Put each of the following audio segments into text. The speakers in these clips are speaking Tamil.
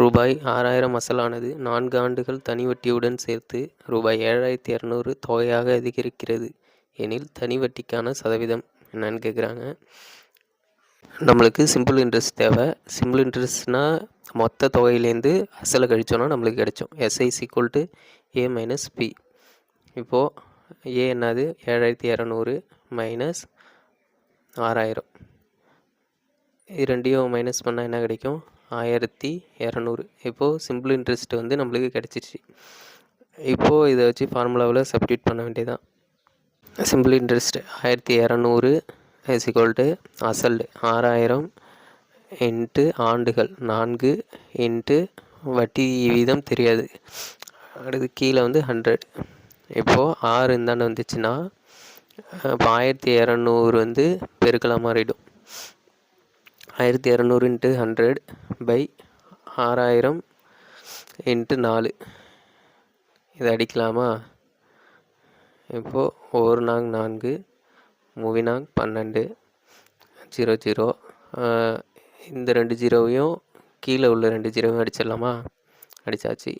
ரூபாய் ஆறாயிரம் அசலானது நான்கு ஆண்டுகள் தனி வட்டியுடன் சேர்த்து ரூபாய் ஏழாயிரத்தி இரநூறு தொகையாக அதிகரிக்கிறது. எனில் தனி வட்டிக்கான சதவீதம் என்னன்னு கேட்குறாங்க நம்மளுக்கு சிம்பிள் இன்ட்ரெஸ்ட் தேவை. சிம்பிள் இன்ட்ரெஸ்ட்னால் மொத்த தொகையிலேருந்து அசலை கழிச்சோன்னா நம்மளுக்கு கிடைச்சோம். SI is equal to A minus B இப்போது ஏ என்னது? ஏழாயிரத்தி இரநூறு மைனஸ் ஆறாயிரம். இது ரெண்டையும் மைனஸ் பண்ணால் என்ன கிடைக்கும்? ஆயிரத்தி இரநூறு. இப்போது சிம்பிள் இன்ட்ரெஸ்ட் வந்து நம்மளுக்கு கிடச்சிருச்சு. இப்போது இதை வச்சு ஃபார்முலாவில் சப்டியூட் பண்ண வேண்டியதான் சிம்பிள் இன்ட்ரெஸ்ட் ஆயிரத்தி இரநூறு இஸ் ஈக்குவல் டு அசல் ஆறாயிரம் இன்ட்டு ஆண்டுகள். நான்கு இன்ட்டு வட்டி வீதம் தெரியாது. அடுத்து கீழே வந்து ஹண்ட்ரட் இப்போது ஆறு இந்தாண்டு வந்துச்சுன்னா இப்போ ஆயிரத்தி இரநூறு வந்து பெருக்கலாக மாறிடும். ஆயிரத்தி இரநூறு இன்ட்டு ஹண்ட்ரட் பை ஆறாயிரம் இன்ட்டு நாலு. இதை அடிக்கலாமா? இப்போது ஒரு நாங் நான்கு மூவினாங் பன்னெண்டு ஜீரோ ஜீரோ. இந்த ரெண்டு ஜீரோவையும் கீழே உள்ள ரெண்டு ஜீரோவையும் அடிச்சிடலாமா? அடித்தாச்சு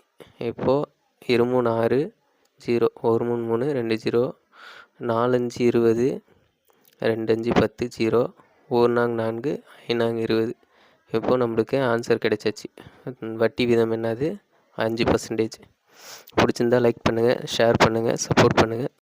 இப்போது இருமூணு ஆறு ஜீரோ ஒரு மூணு மூணு ரெண்டு ஜீரோ நாலஞ்சு இருபது ரெண்டு அஞ்சு பத்து ஜீரோ. ஒரு நாங் நான்கு ஐநாங் இருபது. இப்போது நம்மளுக்கு ஆன்சர் கிடைச்சாச்சு? வட்டி வீதம் என்னது? அஞ்சு பர்சன்டேஜ் பிடிச்சிருந்தா லைக் பண்ணுங்கள் ஷேர் பண்ணுங்கள் சப்போர்ட் பண்ணுங்கள்